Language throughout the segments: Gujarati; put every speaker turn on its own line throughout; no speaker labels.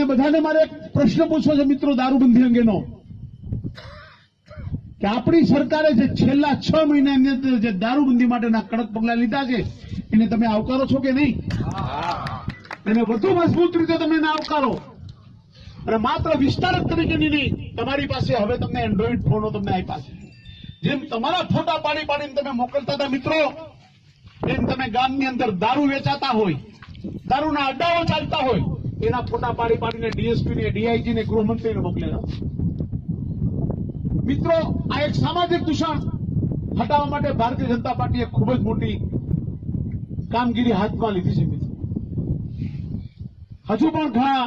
ને બધાને મારે એક પ્રશ્ન પૂછવો છે મિત્રો દારૂબંધી અંગેનો. કે આપણી સરકારે જે છેલ્લા છ મહિનાની અંદર જે દારૂબંધી માટેના કડક પગલા લીધા છે, એને તમે આવકારો છો કે નહીં? એને વધુ મજબૂત રીતે તમે એને આવકારો. અને માત્ર વિસ્તારક તરીકેની નહીં તમારી પાસે હવે તમને એન્ડ્રોઈડ ફોનો તમને આપ્યા છે. જેમ તમારા ફોટા પાડી પાડીને તમે મોકલતા હતા મિત્રો, એમ તમે ગામની અંદર દારૂ વેચાતા હોય, દારૂના અડ્ડાઓ ચાલતા હોય એના ફોટા પાડી પાડીને ડીએસપી ને, ડીઆઈજી ને, ગૃહમંત્રીને મોકલેલા મિત્રો, આ એક સામાજિક દૂષણ. હટાવવા માટે ભારતીય જનતા પાર્ટીએ ખૂબ જ મોટી કામગીરી હાથમાં લીધી છે, મિત્રો. હજુ પણ ઘણા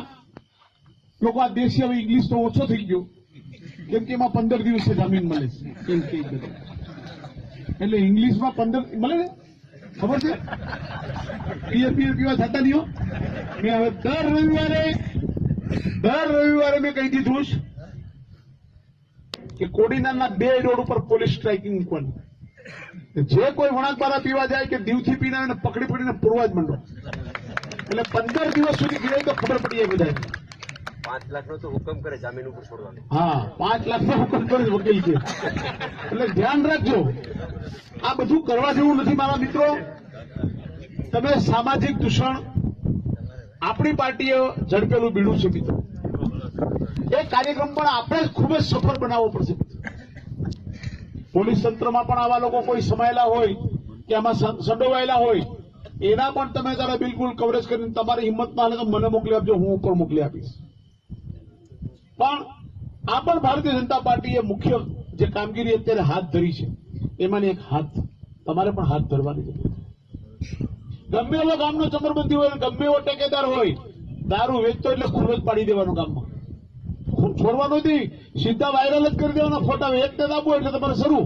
લોકો આ દેશી હવે ઇંગ્લિશ તો ઓછો થઈ ગયો, કેમ કે એમાં પંદર દિવસે જામીન મળે છે. એમ કે એટલે ઇંગ્લિશમાં પંદર, મળે ને? ખબર છે? પિયર પીવા થતા નહીં હો. મેં હવે દર રવિવારે દર રવિવારે મેં કહી દીધું છે કે કોડીનારના બે રોડ ઉપર પોલીસ સ્ટ્રાઇકિંગ મૂકવાની. જે કોઈ વણાકબારા પીવા જાય કે દીવથી પીને એને પકડી પકડીને પૂરવા જ માંડો. એટલે પંદર દિવસ સુધી ગયો તો ખબર પડી જાય બધા
પાંચ લાખ નો તો હુકમ કરે જામીન ઉપર છોડવાનો.
હા પાંચ લાખ નો હુકમ કરે વકીલ છે એટલે ધ્યાન રાખજો. આ બધું કરવા જેવું નથી મારા મિત્રો. તમે સામાજિક દૂષણ આપણી પાર્ટીએ ઝડપેલું બીડું છે મિત્રો. એ કાર્યક્રમ પણ આપણે ખૂબ જ સફળ બનાવવો પડશે પોલીસ તંત્રમાં પણ આવા લોકો કોઈ સમાયેલા હોય કે આમાં સંડોવાયેલા હોય, એના પણ તમે જરા બિલકુલ કવરેજ કરીને તમારી હિંમતમાં હાલે તો મને મોકલી આપજો, હું ઉપર મોકલી આપીશ. પણ આ પણ ભારતીય જનતા પાર્ટીએ મુખ્ય જે કામગીરી અત્યારે હાથ ધરી છે, એમાંની એક હાથ, તમારે પણ હાથ ધરવાની જરૂર છે. ગમે એવો ગામનો ચમરબંધી હોય ગમે એવો ટેકેદાર હોય, દારૂ વેચતો એટલે ખૂન જ પાડી દેવાનું ગામમાં. છોડવાનું નથી સીધા વાયરલ જ કરી દેવાના ફોટા. એકને દાબો એટલે તમારે શરૂ.